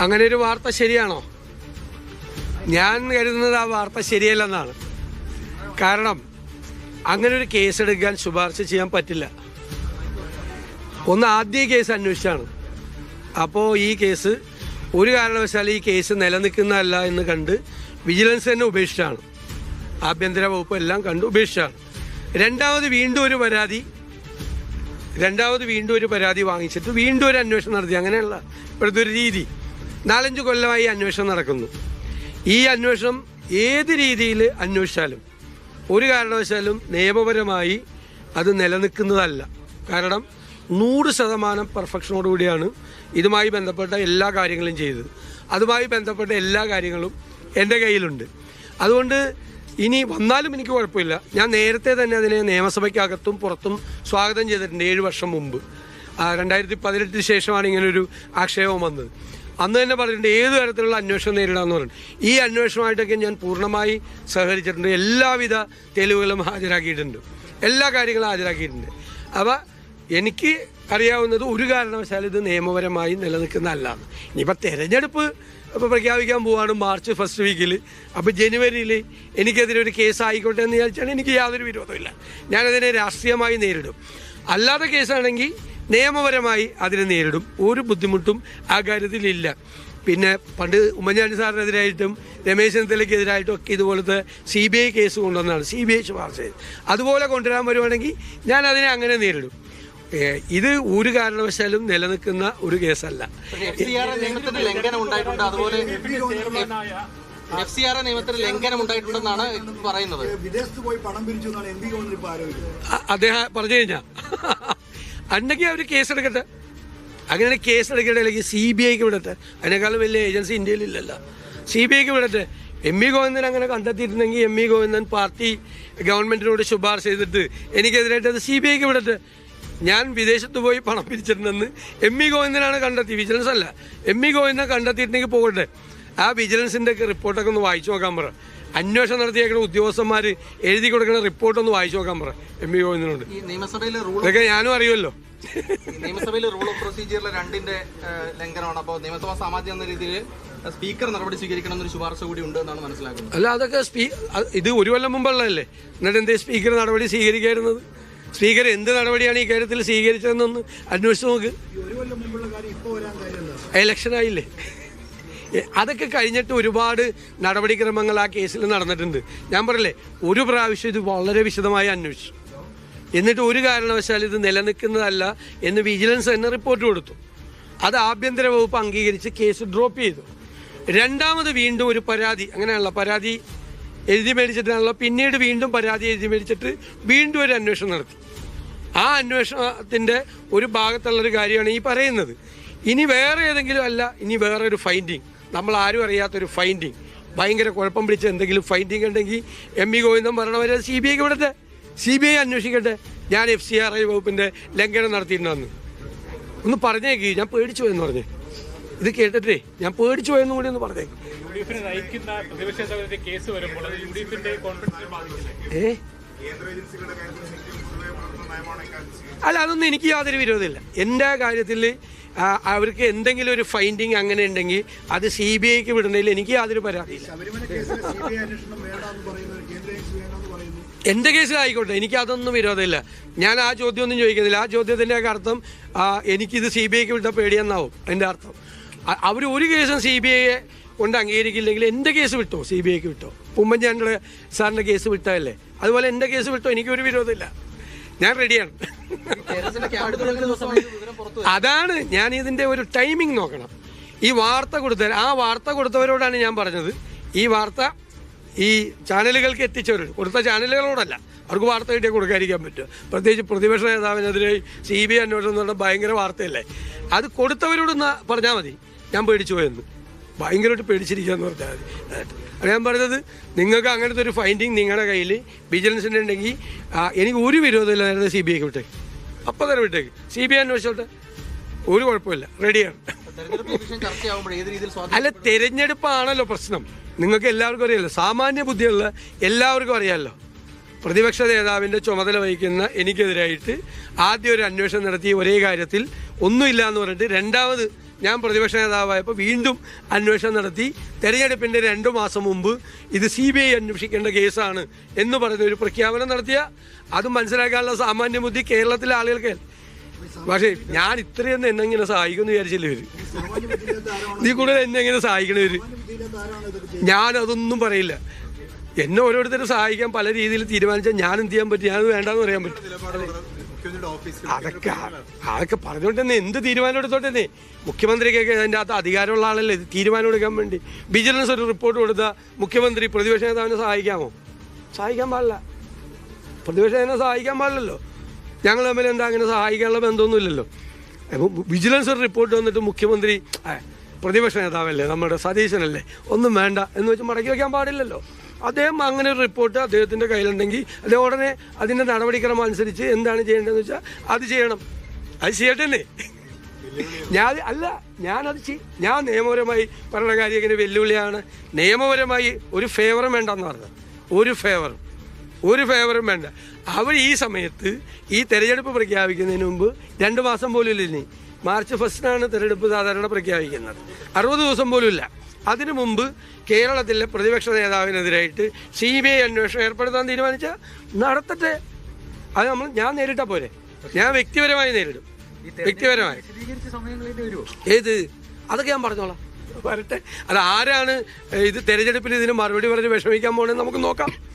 അങ്ങനെ ഒരു വാർത്ത ശരിയാണോ? ഞാൻ കരുതുന്നത് ആ വാർത്ത ശരിയല്ലെന്നാണ്. കാരണം അങ്ങനെ ഒരു കേസ് എടുക്കാൻ ശുപാർശ ചെയ്യാൻ പറ്റില്ല. ഒന്ന് ആദ്യ കേസ് അന്വേഷിച്ചാണ്. അപ്പോൾ ഈ കേസ് ഒരു കാരണവശാലും ഈ കേസ് നിലനിൽക്കുന്നതല്ല എന്ന് കണ്ട് വിജിലൻസ് തന്നെ ഉപേക്ഷിച്ചാണ്. ആഭ്യന്തര വകുപ്പ് എല്ലാം കണ്ട് ഉപേക്ഷിച്ചാണ്. രണ്ടാമത് വീണ്ടും ഒരു പരാതി രണ്ടാമത് വീണ്ടും ഒരു പരാതി വാങ്ങിച്ചിട്ട് വീണ്ടും ഒരു അന്വേഷണം നടത്തി. അങ്ങനെയുള്ള ഇപ്പോഴത്തെ ഒരു രീതി. നാലഞ്ച് കൊല്ലമായി അന്വേഷണം നടക്കുന്നു. ഈ അന്വേഷണം ഏത് രീതിയിൽ അന്വേഷിച്ചാലും ഒരു കാരണവശാലും നിയമപരമായി അത് നിലനിൽക്കുന്നതല്ല. കാരണം നൂറ് ശതമാനം പെർഫെക്ഷനോടുകൂടിയാണ് ഇതുമായി ബന്ധപ്പെട്ട എല്ലാ കാര്യങ്ങളും ചെയ്തത്. അതുമായി ബന്ധപ്പെട്ട എല്ലാ കാര്യങ്ങളും എന്റെ കയ്യിലുണ്ട്. അതുകൊണ്ട് ഇനി വന്നാലും എനിക്ക് കുഴപ്പമില്ല. ഞാൻ നേരത്തെ തന്നെ അതിനെ നിയമസഭയ്ക്കകത്തും പുറത്തും സ്വാഗതം ചെയ്തിട്ടുണ്ട് ഏഴ് വർഷം മുമ്പ്. രണ്ടായിരത്തി പതിനെട്ടിന് ശേഷമാണ് ഇങ്ങനൊരു ആക്ഷേപം വന്നത്. അന്ന് തന്നെ പറഞ്ഞിട്ടുണ്ട് ഏത് തരത്തിലുള്ള അന്വേഷണം നേരിടാമെന്ന് പറഞ്ഞു ഈ അന്വേഷണമായിട്ടൊക്കെ ഞാൻ പൂർണമായി സഹകരിച്ചിട്ടുണ്ട്. എല്ലാവിധ തെളിവുകളും ഹാജരാക്കിയിട്ടുണ്ട്. എല്ലാ കാര്യങ്ങളും ഹാജരാക്കിയിട്ടുണ്ട്. അപ്പോൾ എനിക്ക് അറിയാവുന്നത് ഒരു കാരണവശാലും ഇത് നിയമപരമായി നിലനിൽക്കുന്നതല്ല ഇനിയിപ്പോൾ തെരഞ്ഞെടുപ്പ് ഇപ്പോൾ പ്രഖ്യാപിക്കാൻ പോവാണ് മാർച്ച് ഫസ്റ്റ് വീക്കിൽ. അപ്പോൾ ജനുവരിയിൽ എനിക്കെതിരെ ഒരു കേസ് ആയിക്കോട്ടെ എന്ന് വിചാരിച്ചാൽ എനിക്ക് യാതൊരു വിരോധമില്ല ഞാനതിനെ രാഷ്ട്രീയമായി നേരിടും. അല്ലാത്ത കേസാണെങ്കിൽ നിയമപരമായി അതിനെ നേരിടും. ഒരു ബുദ്ധിമുട്ടും ആ കാര്യത്തിലില്ല. പിന്നെ പണ്ട് ഉമ്മൻചാണ്ടി സാറിനെതിരായിട്ടും രമേശ് ചെന്നിത്തലയ്ക്കെതിരായിട്ടും ഒക്കെ ഇതുപോലത്തെ സി ബി ഐ കേസ് കൊണ്ടുവന്നാണ് സി ബി ഐ ശുപാർശ ചെയ്ത് അതുപോലെ കൊണ്ടുവരാൻ വരുവാണെങ്കിൽ ഞാൻ അതിനെ അങ്ങനെ നേരിടും. ഇത് ഒരു കാരണവശാലും നിലനിൽക്കുന്ന ഒരു കേസല്ല. എഫ് സി ആർ നിയമത്തിന് ലംഘനം ഉണ്ടായിട്ടുണ്ടെന്നാണ് പറയുന്നത്. വിദേശത്ത് പോയി പണം പിരിച്ചു എന്നാണ് എം പി ഗവർണർ ഇപ്പൊ ആരോപിക്കുന്നത്. അദ്ദേഹം പറഞ്ഞു കഴിഞ്ഞാ. അന്നെങ്കിൽ അവർ കേസെടുക്കട്ടെ. അങ്ങനെ കേസെടുക്കട്ടെ അല്ലെങ്കിൽ സി ബി ഐക്ക് വിടട്ടെ. അതിനേക്കാളും വലിയ ഏജൻസി ഇന്ത്യയിലില്ലല്ലോ. സി ബി ഐക്ക് വിടട്ടെ. എം ഇ ഗോവിന്ദൻ അങ്ങനെ കണ്ടെത്തിയിട്ടുണ്ടെങ്കിൽ എം ഇ ഗോവിന്ദൻ പാർട്ടി ഗവൺമെന്റിനോട് ശുപാർശ ചെയ്തിട്ട് എനിക്കെതിരായിട്ട് അത് സി ബി ഐക്ക് വിടട്ടെ. ഞാൻ വിദേശത്ത് പോയി പണം പിരിച്ചിട്ടുണ്ടെന്ന് എം ഇ ഗോവിന്ദനാണ് കണ്ടെത്തി വിജിലൻസ് അല്ല എം ഇ ഗോവിന്ദൻ കണ്ടെത്തിയിട്ടുണ്ടെങ്കിൽ പോകട്ടെ. ആ വിജിലൻസിന്റെ ഒക്കെ റിപ്പോർട്ടൊക്കെ ഒന്ന് വായിച്ചു നോക്കാൻ പറ. അന്വേഷണം നടത്തിയേക്കുന്ന ഉദ്യോഗസ്ഥന്മാർ എഴുതി കൊടുക്കുന്ന റിപ്പോർട്ട് ഒന്ന് വായിച്ചു നോക്കാൻ പറ. എം പി ഗോവിന്ദനോട്. ഈ നിയമസഭയിലെ റൂൾ ഇതൊക്കെ ഞാനും അറിയുമല്ലോ. നിയമസഭയിലെ റൂൾ ഓഫ് പ്രൊസീജിയറിലെ രണ്ടിന്റെ ലംഘനമാണ്. അപ്പോൾ നിയമസഭാ സാമാജ്യം എന്ന രീതിയിൽ സ്പീക്കർ നടപടി സ്വീകരിക്കണം എന്നൊരു ശുപാർശ കൂടി ഉണ്ട് എന്നാണ് മനസ്സിലാക്കുന്നത്. അല്ല അതൊക്കെ സ്പീ ഇത് ഒരു കൊല്ലം മുമ്പുള്ളതല്ലേ? എന്നിട്ട് എന്തേ സ്പീക്കർ നടപടി സ്വീകരിക്കായിരുന്നത് സ്പീക്കർ എന്ത് നടപടിയാണ് ഈ കാര്യത്തിൽ സ്വീകരിച്ചതെന്നൊന്ന് അന്വേഷിച്ച് നോക്ക്. ഈ ഒരു കൊല്ലം മുമ്പുള്ള കാര്യം ഇപ്പോൾ വരാൻ കാര്യമല്ല ഇലക്ഷൻ ആയില്ലേ? അതൊക്കെ കഴിഞ്ഞിട്ട് ഒരുപാട് നടപടിക്രമങ്ങൾ ആ കേസിൽ നടന്നിട്ടുണ്ട്. ഞാൻ പറയല്ലേ ഒരു പ്രാവശ്യം ഇത് വളരെ വിശദമായി അന്വേഷിച്ചു. എന്നിട്ട് ഒരു കാരണവശാൽ ഇത് നിലനിൽക്കുന്നതല്ല എന്ന് വിജിലൻസ് തന്നെ റിപ്പോർട്ട് കൊടുത്തു. അത് ആഭ്യന്തര വകുപ്പ് അംഗീകരിച്ച് കേസ് ഡ്രോപ്പ് ചെയ്തു. രണ്ടാമത് വീണ്ടും ഒരു പരാതി അങ്ങനെയാണല്ലോ പരാതി എഴുതി മേടിച്ചിട്ടാണല്ലോ പിന്നീട് വീണ്ടും പരാതി എഴുതി മേടിച്ചിട്ട് വീണ്ടും ഒരു അന്വേഷണം നടത്തി. ആ അന്വേഷണത്തിന്റെ ഒരു ഭാഗത്തുള്ളൊരു കാര്യമാണ് ഈ പറയുന്നത്. ഇനി വേറെ ഏതെങ്കിലും അല്ല ഇനി വേറെ ഒരു ഫൈൻഡിങ് നമ്മൾ ആരും അറിയാത്തൊരു ഫൈൻഡിങ് ഭയങ്കര കുഴപ്പം പിടിച്ച എന്തെങ്കിലും ഫൈൻഡിങ് ഉണ്ടെങ്കിൽ എം ഇ ഗോവിന്ദൻ പറഞ്ഞവരെ സി ബി ഐക്ക് വിടട്ടെ. സി ബി ഐ അന്വേഷിക്കട്ടെ. ഞാൻ എഫ് സി ആർ ഐ വകുപ്പിന്റെ ലംഘനം നടത്തിയിട്ടുണ്ടെന്ന്. ഒന്ന് പറഞ്ഞേക്കി. ഞാൻ പേടിച്ചു പോയെന്ന് പറഞ്ഞേ. ഇത് കേട്ടിട്ടേ. ഞാൻ പേടിച്ചു പോയെന്നും കൂടി ഒന്ന് പറഞ്ഞേ ഏ? അല്ല അതൊന്നും എനിക്ക് യാതൊരു വിരോധമില്ല. എന്റെ കാര്യത്തിൽ അവർക്ക് എന്തെങ്കിലും ഒരു ഫൈൻഡിങ് അങ്ങനെ ഉണ്ടെങ്കിൽ അത് സി ബി ഐക്ക് വിടണതിൽ എനിക്ക് യാതൊരു പരാതിയില്ല. എന്റെ കേസിൽ ആയിക്കോട്ടെ എനിക്ക് അതൊന്നും വിരോധമില്ല. ഞാൻ ആ ചോദ്യം ഒന്നും ചോദിക്കുന്നില്ല ആ ചോദ്യത്തിന്റെ ഒക്കെ അർത്ഥം എനിക്കിത് സി ബി ഐക്ക് വിട്ട പേടിയെന്നാവും എന്റെ അർത്ഥം. അവർ ഒരു കേസും സി ബി ഐയെ കൊണ്ട് അംഗീകരിക്കില്ലെങ്കിൽ എന്റെ കേസ് വിട്ടോ? സി ബി ഐക്ക് വിട്ടോ? ഉമ്മൻചാണ്ടിയുടെ സാറിന്റെ കേസ് വിട്ടതല്ലേ അതുപോലെ എന്റെ കേസ് വിട്ടോ? എനിക്കൊരു വിരോധമില്ല. ഞാൻ റെഡിയാണ് അതാണ് ഞാൻ ഇതിന്റെ ഒരു ടൈമിംഗ് നോക്കണം. ഈ വാർത്ത കൊടുത്ത ആ വാർത്ത കൊടുത്തവരോടാണ് ഞാൻ പറഞ്ഞത്. ഈ വാർത്ത ഈ ചാനലുകൾക്ക് എത്തിച്ചവരോട് കൊടുത്ത ചാനലുകളോടല്ല. അവർക്ക് വാർത്ത കിട്ടിയാൽ കൊടുക്കാതിരിക്കാൻ പറ്റും പ്രത്യേകിച്ച് പ്രതിപക്ഷ നേതാവിനെതിരെ സി ബി ഐ അന്വേഷണം എന്ന് പറഞ്ഞാൽ ഭയങ്കര വാർത്തയല്ലേ? അത് കൊടുത്തവരോടൊന്ന് പറഞ്ഞാൽ മതി. ഞാൻ പേടിച്ചു പോയെന്ന്. ഭയങ്കരമായിട്ട് പേടിച്ചിരിക്കാന്ന് പറഞ്ഞാൽ മതി. അത് ഞാൻ പറഞ്ഞത് നിങ്ങൾക്ക് അങ്ങനത്തെ ഒരു ഫൈൻഡിങ് നിങ്ങളുടെ കയ്യിൽ വിജിലൻസിന്റെ ഉണ്ടെങ്കിൽ എനിക്ക് ഒരു വിരോധമില്ല നേരത്തെ സി ബി ഐക്ക് വിട്ടേക്ക്. അപ്പം തന്നെ വിട്ടേക്ക്. സി ബി ഐ അന്വേഷിച്ചോട്ടെ. ഒരു കുഴപ്പമില്ല. റെഡിയാണ് അല്ല തിരഞ്ഞെടുപ്പാണല്ലോ പ്രശ്നം. നിങ്ങൾക്ക് എല്ലാവർക്കും അറിയാമല്ലോ സാമാന്യ ബുദ്ധിയുള്ള എല്ലാവർക്കും അറിയാമല്ലോ പ്രതിപക്ഷ നേതാവിന്റെ ചുമതല വഹിക്കുന്ന എനിക്കെതിരായിട്ട് ആദ്യം ഒരു അന്വേഷണം നടത്തി ഒരേ കാര്യത്തിൽ ഒന്നുമില്ല എന്ന് പറഞ്ഞിട്ട് രണ്ടാമത് ഞാൻ പ്രതിപക്ഷ നേതാവായപ്പോൾ വീണ്ടും അന്വേഷണം നടത്തി. തെരഞ്ഞെടുപ്പിന്റെ രണ്ടു മാസം മുമ്പ് ഇത് സി ബി ഐ അന്വേഷിക്കേണ്ട കേസാണ് എന്ന് പറഞ്ഞ ഒരു പ്രഖ്യാപനം നടത്തിയ. അത് മനസ്സിലാക്കാനുള്ള സാമാന്യ ബുദ്ധി കേരളത്തിലെ ആളുകൾക്ക്. പക്ഷേ ഞാൻ ഇത്രയൊന്നും എന്നെ ഇങ്ങനെ സഹായിക്കുമെന്ന് വിചാരിച്ചില്ല ഇവർ. നീ കൂടുതൽ എന്നെ എങ്ങനെ ഞാനതൊന്നും ഞാൻ അതൊന്നും പറയില്ല. എന്നെ ഓരോരുത്തരും സഹായിക്കാൻ പല രീതിയിൽ തീരുമാനിച്ചാൽ ഞാൻ എന്ത് ചെയ്യാൻ പറ്റും? ഞാനത് വേണ്ടാന്ന് പറയാൻ പറ്റും. അതൊക്കെ അതൊക്കെ പറഞ്ഞുകൊണ്ട് തന്നെ എന്ത് തീരുമാനം എടുത്തോട്ടെ മുഖ്യമന്ത്രിക്കൊക്കെ അതിന്റെ അകത്ത് അധികാരമുള്ള ആളല്ലേ? തീരുമാനം എടുക്കാൻ വേണ്ടി. വിജിലൻസ് ഒരു റിപ്പോർട്ട് കൊടുത്താൽ മുഖ്യമന്ത്രി പ്രതിപക്ഷ നേതാവിനെ സഹായിക്കാമോ? സഹായിക്കാൻ പാടില്ല. പ്രതിപക്ഷ നേതാവിനെ സഹായിക്കാൻ പാടില്ലല്ലോ. ഞങ്ങൾ തമ്മിൽ എന്താ അങ്ങനെ സഹായിക്കാനുള്ള ബന്ധമൊന്നുമില്ലല്ലോ. വിജിലൻസ് ഒരു റിപ്പോർട്ട് വന്നിട്ട് മുഖ്യമന്ത്രി "ആ, പ്രതിപക്ഷ നേതാവല്ലേ? നമ്മുടെ സതീശനല്ലേ? ഒന്നും വേണ്ട എന്ന് വെച്ച് മടക്കി വയ്ക്കാൻ പാടില്ലല്ലോ. അദ്ദേഹം അങ്ങനെ ഒരു റിപ്പോർട്ട് അദ്ദേഹത്തിന്റെ കയ്യിലുണ്ടെങ്കിൽ അദ്ദേഹം ഉടനെ അതിന്റെ നടപടിക്രമം അനുസരിച്ച് എന്താണ് ചെയ്യേണ്ടതെന്ന് വെച്ചാൽ അത് ചെയ്യണം. അത് ചെയ്യട്ടെ ഞാൻ അല്ല ഞാനത് ചെയ് ഞാൻ നിയമപരമായി പറയുന്ന കാര്യം ഇങ്ങനെ വെല്ലുവിളിയാണ്. നിയമപരമായി ഒരു ഫേവറും വേണ്ടെന്ന് പറഞ്ഞത്. ഒരു ഫേവറും ഒരു ഫേവറും വേണ്ട. അവർ ഈ സമയത്ത് ഈ തെരഞ്ഞെടുപ്പ് പ്രഖ്യാപിക്കുന്നതിന് മുമ്പ് രണ്ട് മാസം പോലും ഇല്ല മാർച്ച് ഫസ്റ്റിനാണ് തെരഞ്ഞെടുപ്പ് സാധാരണ പ്രഖ്യാപിക്കുന്നത്. അറുപത് ദിവസം പോലും ഇല്ല അതിനു മുമ്പ് കേരളത്തിലെ പ്രതിപക്ഷ നേതാവിനെതിരായിട്ട് സി ബി ഐ അന്വേഷണം ഏർപ്പെടുത്താൻ തീരുമാനിച്ചാൽ നടത്തട്ടെ അത് നമ്മൾ ഞാൻ നേരിട്ട പോരെ. ഞാൻ വ്യക്തിപരമായി നേരിടും. വ്യക്തിപരമായി. ഏത്? അതൊക്കെ ഞാൻ പറഞ്ഞോളാം. വരട്ടെ. അത് ആരാണ് ഇത് തെരഞ്ഞെടുപ്പിൽ ഇതിന് മറുപടി പറഞ്ഞ് വിഷമിക്കാൻ പോണെന്ന് നമുക്ക് നോക്കാം.